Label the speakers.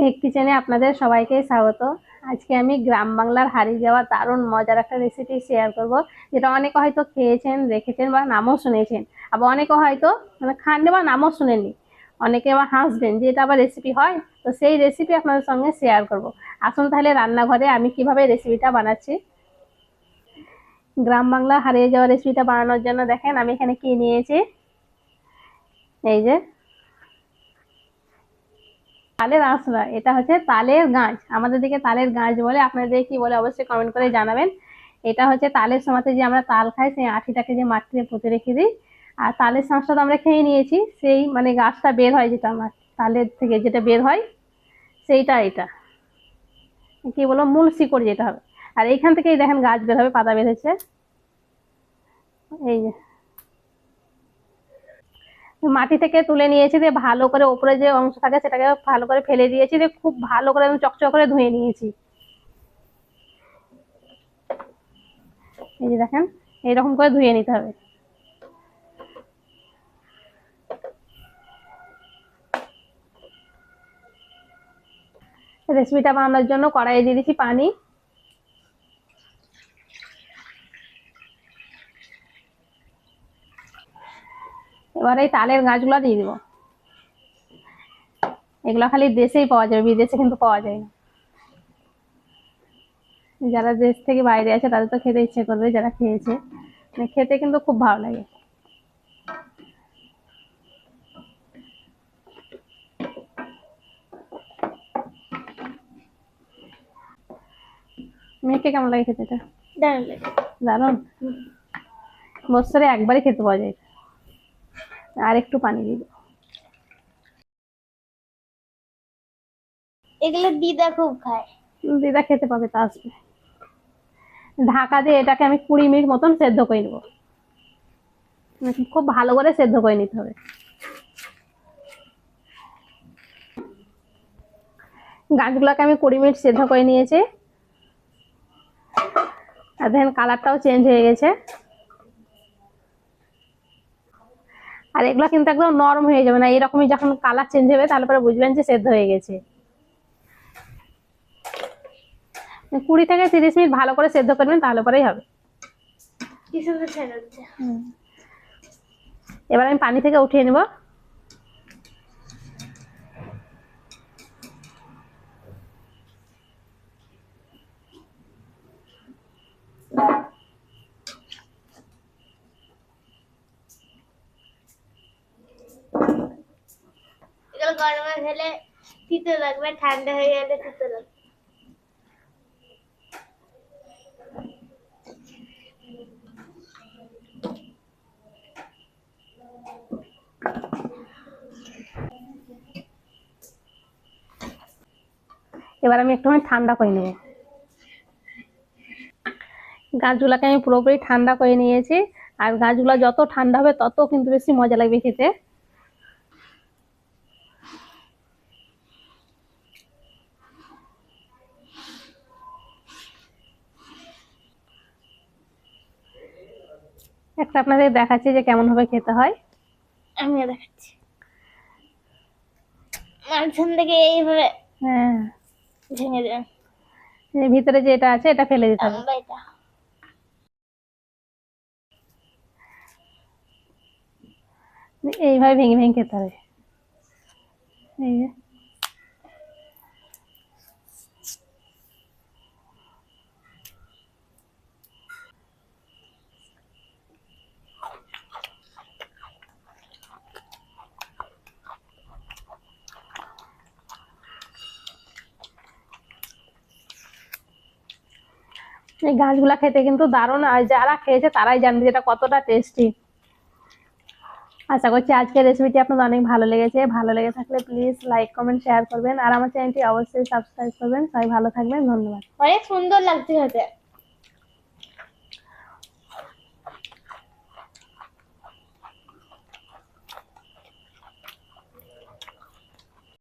Speaker 1: মেঘ কিচেনে আপনাদের সবাইকে স্বাগত। আজকে আমি গ্রাম বাংলার হারিয়ে যাওয়া দারুণ মজার একটা রেসিপি শেয়ার করব, যেটা অনেকে হয়তো খেয়েছেন, দেখেছেন বা নামও শুনেছেন। আবার অনেকে হয়তো মানে খাননি বা নামও শুনেনি অনেকে আবার হাসবেন যে এটা আবার রেসিপি হয়, তো সেই রেসিপি আপনাদের সঙ্গে শেয়ার করব। আসুন তাহলে রান্নাঘরে আমি কীভাবে রেসিপিটা বানাচ্ছি। গ্রাম বাংলা হারিয়ে যাওয়া রেসিপিটা বানানোর জন্য দেখেন আমি এখানে কি নিয়েছি। এই যে তালের আঁশড়া এটা হচ্ছে তালের গাছ আমাদের দিকে তালের গাছ বলে আপনাদের কি বলে অবশ্যই কমেন্ট করে জানাবেন। এটা হচ্ছে তালের সময়তে যে আমরা তাল খাই, সেই আঠিটাকে যে মাটিতে পুঁতে রেখে দিই। আর তালের শাঁসটা তো আমরা খেয়ে নিয়েছি, সেই মানে গাছটা বের হয় যেটা আমার তালের থেকে যেটা বের হয়, সেইটা এটা। কি বলো মূল শিকড় যেটা হবে। আর এইখান থেকেই দেখেন গাছ বের হবে, পাতা বের হচ্ছে এই যে। মাটি থেকে তুলে নিয়েছি দিয়ে ভালো করে ওপরে যে অংশ থাকে সেটাকে ভালো করে ফেলে দিয়েছি দিয়ে খুব ভালো করে চকচক করে ধুয়ে নিয়েছি। এই যে দেখেন, এইরকম করে ধুয়ে নিতে হবে। রেসিপিটা বানানোর জন্য কড়াইয়ে দিয়ে দিচ্ছি পানি। এবার এই তালের গাছগুলো দিয়ে দিব। এগুলো খালি দেশেই পাওয়া যাবে বিদেশে কিন্তু পাওয়া যায় না। যারা দেশ থেকে বাইরে আছে তাদের তো খেতে ইচ্ছে করবে যারা খেয়েছে। মানে খেতে কিন্তু খুব ভালো লাগে। মেয়েকে কেমন লাগে খেতে এটা?
Speaker 2: দারুণ লাগে।
Speaker 1: দারুণ? বছরে একবারই খেতে পাওয়া যায়। আর একটু পানি দেবো।
Speaker 2: এগুলো দিদা খুব খায়।
Speaker 1: দিদা খেতে পাবে তা আসবে। ঢাকা দিয়ে এটাকে আমি কুড়ি মিনিট মতন সেদ্ধ করে নেব। খুব ভালো করে সেদ্ধ করে নিতে হবে। গাছগুলোকে আমি কুড়ি মিনিট সেদ্ধ করে নিয়েছি। আর দেখেন কালারটাও চেঞ্জ হয়ে গেছে। আর এগুলো কিন্তু একদম নরম হয়ে যাবে না। এরকমই যখন কালার চেঞ্জ হবে তাহলে পরে বুঝবেন যে সেদ্ধ হয়ে গেছে। কুড়ি থেকে তিরিশ মিনিট ভালো করে সেদ্ধ করবেন তাহলে পরেই হবে। এবার আমি পানি থেকে উঠিয়ে নেব
Speaker 2: এগুলো গরমে খেলে তিতো লাগবে ঠান্ডা হয়ে গেলে তিতো লাগবে
Speaker 1: এবার আমি একটুখানি ঠান্ডা করে নেব। গাছগুলোকে আমি পুরোপুরি ঠান্ডা করে নিয়েছি। আর গাছগুলো যত ঠান্ডা হবে, তত কিন্তু বেশি মজা লাগবে খেতে। একটা আপনাদের দেখাচ্ছি যে কেমন ভাবে খেতে হয়।
Speaker 2: আমিও দেখাচ্ছি। মাঝখান থেকে এইভাবে
Speaker 1: হ্যাঁ।
Speaker 2: ভেঙে
Speaker 1: এই ভিতরে যে এটা আছে এটা ফেলে দিতে হবে। এইভাবে ভেঙে ভেঙে খেতে হবে এই যে। এই গাছগুলা খেতে কিন্তু দারুণ আর যারা খেয়েছে তারাই জানবে যেটা কতটা টেস্টি আশা করছি আজকের রেসিপিটি আপনাদের অনেক ভালো লেগেছে। ভালো লেগে থাকলে প্লিজ লাইক কমেন্ট শেয়ার করবেন। আর আমার চ্যানেলটি অবশ্যই সাবস্ক্রাইব করবেন। সবাই ভালো থাকবেন। ধন্যবাদ।
Speaker 2: অনেক সুন্দর লাগছে খেতে।